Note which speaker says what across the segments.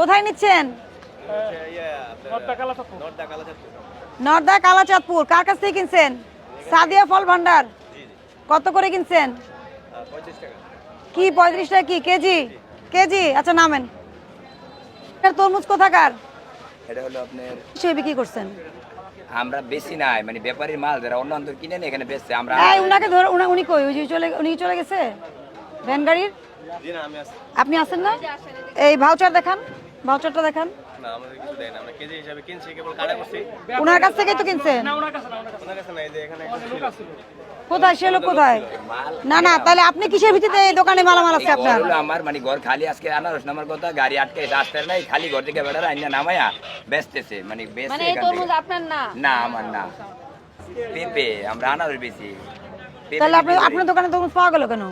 Speaker 1: কোথায় নিচ্ছেন?
Speaker 2: নর্দা
Speaker 1: কালাচাঁদপুর। কার কাছ থেকে কিনছেন? সাদিয়া ফল ভান্ডার। কত করে কিনছেন? কি পঁয়ত্রিশ টাকা কি? কেজি? কেজি? আচ্ছা নামেন। এর তরমুজ কোথাকার?
Speaker 3: এটা হলো আপনার
Speaker 1: সে বিক্রি করছেন?
Speaker 3: আমরা বেশি নাই মানে ব্যাপারীর মাল যারা অন্য অন্তর কিনে নিয়ে এখানে বেচছে আমরা
Speaker 1: এই উনাকে ধরে উনা- উনি কই? ওই যে চলে উনি চলে গেছে? ভ্যান গাড়ির
Speaker 2: জি না আমি আসছি
Speaker 1: আপনি আছেন না? এই ভাউচার দেখান। ভাউচারটা দেখান।
Speaker 2: না আমাদের কিছু দেয় না। আমরা কেজি হিসাবে কিনছি কেবল কাটা করছি।
Speaker 1: ওনার কাছ থেকেই তো কিনছেন
Speaker 2: ওনার কাছে না এই যে এখানে
Speaker 1: কোথায়? সে লোক কোথায়? না না তাহলে আপনি কিসের ভিত্তিতে এই দোকানে মালামাল আছে আপনার?
Speaker 3: আমার মানে ঘর খালি আজকে আনারস নামার কথা গাড়ি আটকে আসতে নাই খালি ঘর থেকে বেড়ার আইনা নামায়া বেচতেছে মানে
Speaker 4: মানে এই তরমুজ আপনার না?
Speaker 3: না আমার না। পেঁপে আমরা আনারস বেশি
Speaker 1: তাহলে আপনি আপনার দোকানে তরমুজ পাওয়া গেল কেন?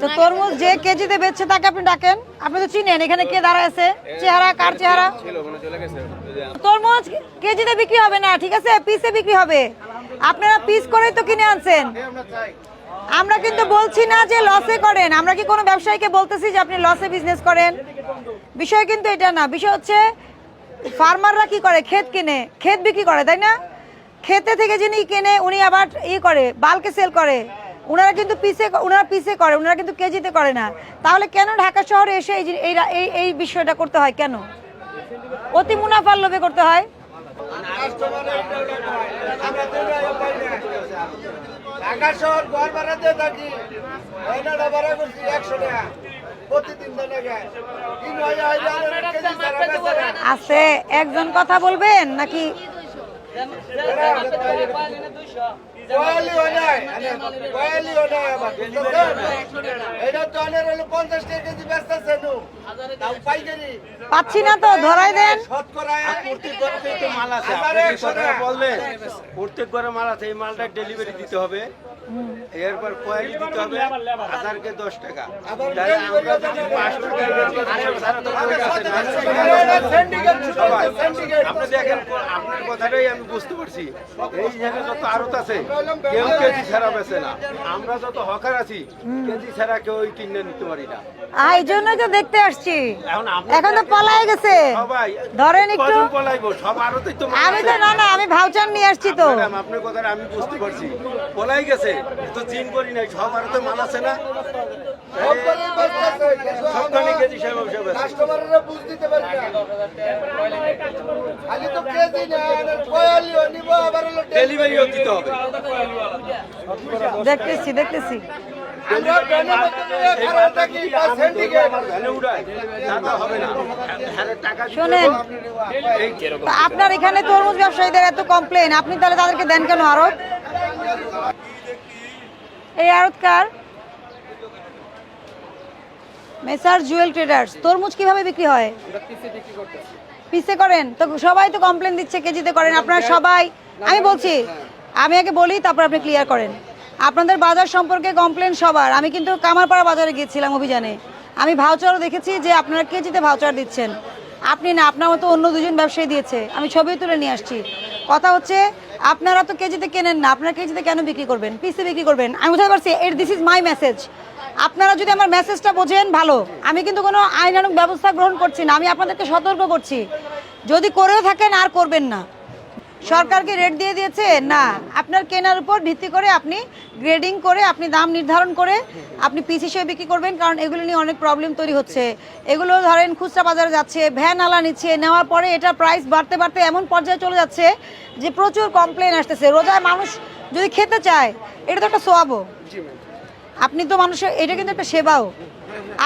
Speaker 1: তো তরমুজ যে কেজিতে তাকে আপনি ডাকেন। আপনি তো চিনেন এখানে কে দাঁড়ায় আছে। চেহারা, কার চেহারা? তরমুজ কেজিতে বিক্রি হবে না, ঠিক আছে? পিসে বিক্রি হবে। আপনারা পিস করেই তো কিনে আনছেন। আমরা কিন্তু বলছি না যে লসে করেন। আমরা কি কোনো ব্যবসায়ীকে বলতেছি যে আপনি লসে বিজনেস করেন? বিষয় কিন্তু এটা না। বিষয় হচ্ছে ফার্মাররা কি করে? ক্ষেত কিনে। ক্ষেত বিক্রি করে, তাই না? ক্ষেতে থেকে যিনি কেনে, উনি আবার ই করে বালকে সেল করে। ওনারা কিন্তু পিসে ওনারা পিসে করে ওনারা কিন্তু কেজিতে করে না। তাহলে কেন ঢাকা শহরে এসে এই যে- এই এই এই বিষয়টা করতে হয় কেন? অতি মুনাফার লোভে করতে হয়।
Speaker 5: ঢাকা শহর ঘর ভাড়াতে থাকি ভাড়া করছি একশো টাকা।
Speaker 1: আছে একজন কথা বলবেন নাকি?
Speaker 5: কয়ালি হয় নাই, আনে কয়ালি হয় নাই আবার? এইটা তো আনের হলো পঞ্চাশ টাকা কেজি বেচতেছে নু।
Speaker 1: পাচ্ছি না তো ধরাই দেন।
Speaker 6: প্রত্যেক ঘরে মাল আছে। এই মালটা ডেলিভারি দিতে হবে। এরপর কোয়ালি দিতে হবে হাজারকে দশ টাকা। আপনি দেখেন আপনার কথাটাই আমি বুঝতে পারছি। এই জায়গায় যত আড়ত আছে কেউ কেজি ছাড়া বেছে না। আমরা যত হকার আছি কেজি ছাড়া কেউ কিনে নিতে পারি না।
Speaker 1: এই জন্যই তো দেখতে আসছি।
Speaker 6: এখন
Speaker 1: এখন তো পলায় গেছে। ধরেন একটু। আমি তো না না আমি ভাউচার নিয়ে আসছি তো।
Speaker 6: আপনার কথাটা আমি বুঝতে পারছি। বলাই গেছে তো চিন করি নাই সব আর তো মাল আছে না?
Speaker 1: দেখতেছি দেখতেছি।
Speaker 5: আমরা
Speaker 6: ভ্যানে উড়ায়, হবে না। হ্যাঁ টাকা
Speaker 1: শোনেন। তা আপনার এখানে তরমুজ ব্যবসায়ীদের এত কমপ্লেন আপনি তাহলে তাদেরকে দেন কেন আরত এই আড়তকার মেসার জুয়েল ট্রেডার্স তরমুজ কীভাবে বিক্রি হয়? পিসে করেন। তো সবাই তো কমপ্লেন দিচ্ছে কেজিতে করেন। আপনারা সবাই আমি বলছি আমি আগে বলি তারপর আপনি ক্লিয়ার করেন। আপনাদের বাজার সম্পর্কে কমপ্লেন সবার। আমি কিন্তু কামারপাড়া বাজারে গিয়েছিলাম অভিযানে। আমি ভাউচারও দেখেছি যে আপনারা কেজিতে ভাউচার দিচ্ছেন। আপনি না, আপনার মতো অন্য দুজন ব্যবসায়ী দিয়েছে। আমি ছবি তুলে নিয়ে আসছি। কথা হচ্ছে, আপনারা তো কেজিতে কেনেন না। আপনারা কেজিতে কেন বিক্রি করবেন? পিসে বিক্রি করবেন? আমি বুঝতে পারছি এর দিস ইজ মাই মেসেজ আপনারা যদি আমার মেসেজটা বোঝেন, ভালো। আমি কিন্তু কোনো আইনানুক ব্যবস্থা গ্রহণ করছি না। আমি আপনাদেরকে সতর্ক করছি। যদি করেও থাকেন, আর করবেন না। সরকার কি রেট দিয়ে দিয়েছে? না। আপনার কেনার উপর ভিত্তি করে আপনি গ্রেডিং করে আপনি দাম নির্ধারণ করে আপনি পিস হিসেবে বিক্রি করবেন, কারণ এগুলো নিয়ে অনেক প্রবলেম তৈরি হচ্ছে। এগুলো ধরেন খুচরা বাজারে যাচ্ছে, ভ্যান আলা নিচ্ছে, নেওয়ার পরে এটা প্রাইস বাড়তে বাড়তে এমন পর্যায়ে চলে যাচ্ছে যে প্রচুর কমপ্লেন আসতেছে। রোজায় মানুষ যদি খেতে চায়, এটা তো একটা সোয়াবো আপনি তো মানুষের, এটা কিন্তু একটা সেবাও।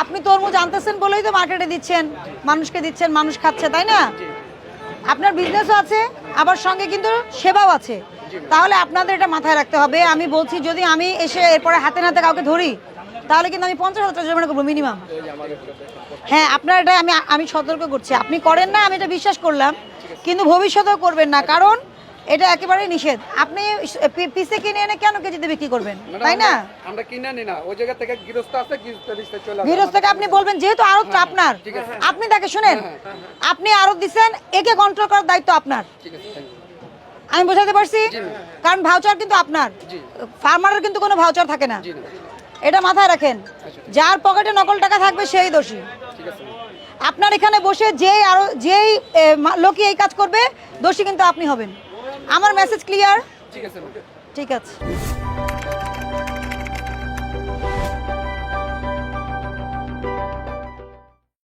Speaker 1: আপনি তরমুজ আনতেছেন বলেই তো মার্কেটে দিচ্ছেন। মানুষকে দিচ্ছেন, মানুষ খাচ্ছে, তাই না? আপনার বিজনেসও আছে আবার সঙ্গে কিন্তু সেবাও আছে। তাহলে আপনাদের এটা মাথায় রাখতে হবে। আমি বলছি, যদি আমি এসে এরপরে হাতে নাতে কাউকে ধরি, তাহলে কিন্তু আমি পঞ্চাশ হাজার জমানো করব মিনিমাম হ্যাঁ আপনার এটা আমি আমি সতর্ক করছি। আপনি করেন না, আমি এটা বিশ্বাস করলাম। কিন্তু ভবিষ্যতেও করবেন না। কারণ এটা একেবারে নিষেধ। আপনি পিসে কিনে এনে কেন কেজিতে বিক্রি করবেন? তাই না?
Speaker 7: আমরা কিনে নি না। ওই জায়গা থেকে গৃহস্থ আছে গৃহস্থ চলে আসে।
Speaker 1: গৃহস্থ থেকে আপনি বলবেন যেহেতু আরতটা আপনার। আপনি তাকে শুনেন। আপনি আরত দিচ্ছেন একে কন্ট্রোল করার দায়িত্ব আপনার।
Speaker 7: ঠিক আছে.
Speaker 1: আমি বোঝাতে পারছি? কারণ ভাউচার কিন্তু আপনার। ফার্মারের কিন্তু কোনো ভাউচার থাকে না। এটা মাথায় রাখেন। যার পকেটে নকল টাকা থাকবে সেই দোষী। আপনার এখানে বসে যেই আরও যেই লোকই এই কাজ করবে দোষী কিন্তু আপনি হবেন। আমার মেসেজ ক্লিয়ার
Speaker 7: ঠিক আছে
Speaker 1: ঠিক আছে।